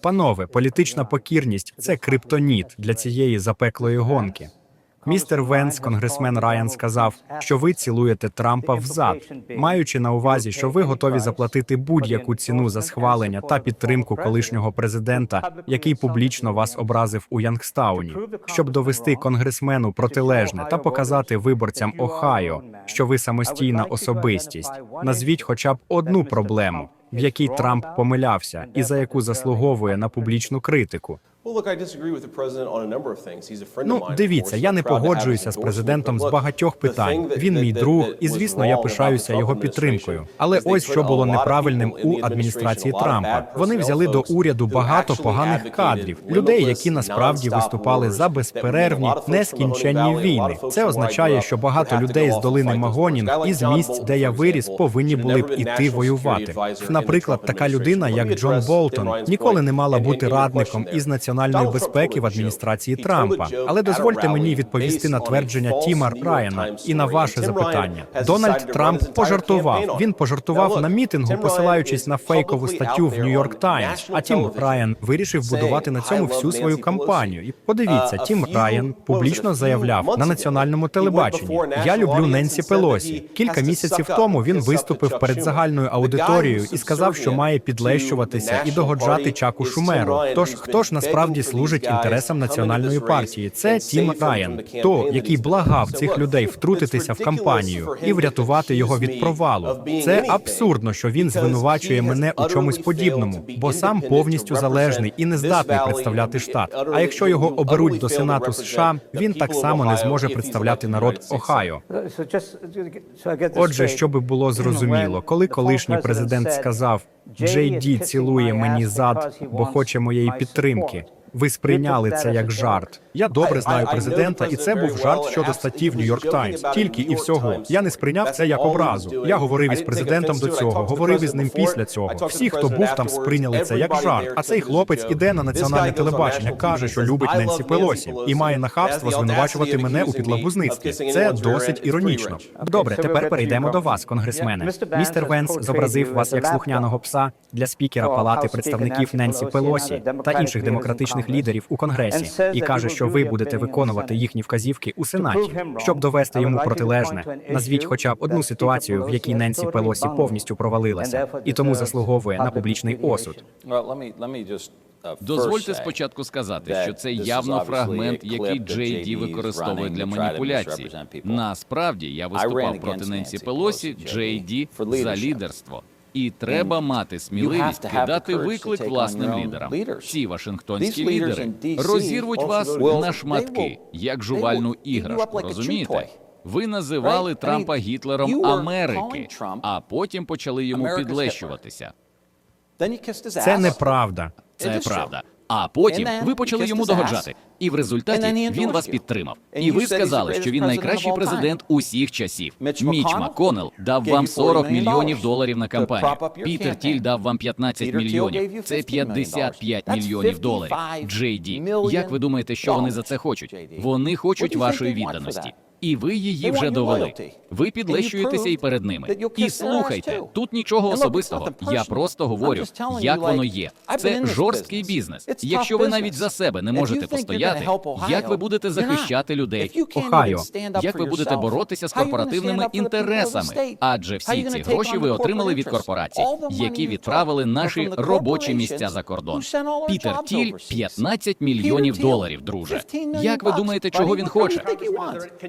Панове, політична покірність це криптоніт для цієї запеклої гонки. Містер Венс, конгресмен Райан, сказав, що ви цілуєте Трампа в зад, маючи на увазі, що ви готові заплатити будь-яку ціну за схвалення та підтримку колишнього президента, який публічно вас образив у Янгстауні, щоб довести конгресмену протилежне та показати виборцям Ohio, що ви самостійна особистість. Назвіть хоча б одну проблему, в якій Трамп помилявся, і за яку заслуговує на публічну критику. Ну, дивіться, я не погоджуюся з президентом з багатьох питань. Він мій друг, і звісно, я пишаюся його підтримкою. Але ось що було неправильним у адміністрації Трампа. Вони взяли до уряду багато поганих кадрів, людей, які насправді виступали за безперервні, нескінченні війни. Це означає, що багато людей з долини Магонінг і з місць, де я виріс, повинні були б іти воювати. Наприклад, така людина, як Джон Болтон, ніколи не мала бути радником із національної безпеки в адміністрації Трампа. Але дозвольте мені відповісти на твердження Тіма Райана і на ваше запитання. Дональд Трамп пожартував. Він пожартував на мітингу, посилаючись на фейкову статтю в Нью-Йорк Таймс. А Тім Райан вирішив будувати на цьому всю свою кампанію. І подивіться, Тім Райан публічно заявляв на національному телебаченні: Я люблю Ненсі Пелосі. Кілька місяців тому він виступив перед загальною аудиторією і сказав, що має підлещуватися і догоджати Чаку Шумеру. Тож хто ж насправді служить інтересам національної партії? Це Тім Райан, то який благав цих людей втрутитися в кампанію і врятувати його від провалу. Це абсурдно, що він звинувачує мене у чомусь подібному, бо сам повністю залежний і не здатний представляти штат. А якщо його оберуть до сенату США, він так само не зможе представляти народ Ohio. Отже, щоб було зрозуміло, коли колишній президент сказав Джей Ді цілує мені зад, бо хоче моєї підтримки. Ви сприйняли це як жарт. Я добре знаю президента, і це був жарт щодо статті в Нью-Йорк Таймс. Тільки і всього. Я не сприйняв це як образу. Я говорив із президентом до цього, говорив із ним після цього. Всі, хто був там, сприйняли це як жарт. А цей хлопець іде на національне телебачення, каже, що любить Ненсі Пелосі, і має нахабство звинувачувати мене у підлабузництві. Це досить іронічно. Добре, тепер перейдемо до вас, конгресмене. Містер Венс зобразив вас як слухняного пса для спікера Палати представників Ненсі Пелосі та інших демократичних лідерів у конгресі і каже, що ви будете виконувати їхні вказівки у сенаті, щоб довести йому протилежне. Назвіть хоча б одну ситуацію, в якій Ненсі Пелосі повністю провалилася, і тому заслуговує на публічний осуд. Дозвольте спочатку сказати, що це явно фрагмент, який Джей Ді використовує для маніпуляцій. Насправді я виступав проти Ненсі Пелосі, Джей Ді за лідерство. І треба мати сміливість дати виклик власним лідерам. Ці вашингтонські лідери розірвуть вас на шматки, як жувальну іграшку. Розумієте? Ви називали Трампа Гітлером Америки, а потім почали йому підлещуватися. Це неправда. Це правда. А потім ви почали йому догоджати, і в результаті він вас підтримав. І ви сказали, що він найкращий президент усіх часів. Міч МакКоннелл дав вам 40 мільйонів доларів на кампанію. Пітер Тіль дав вам 15 мільйонів. Це 55 мільйонів доларів. Джей Ді, як ви думаєте, що вони за це хочуть? Вони хочуть вашої відданості. І ви її вже довели. Ви підлещуєтеся і перед ними. І слухайте, тут нічого особистого. Я просто говорю, як воно є. Це жорсткий бізнес. Якщо ви навіть за себе не можете постояти, як ви будете захищати людей? Ohio. Як ви будете боротися з корпоративними інтересами? Адже всі ці гроші ви отримали від корпорацій, які відправили наші робочі місця за кордон. Пітер Тіль 15 мільйонів доларів, друже. Як ви думаєте, чого він хоче?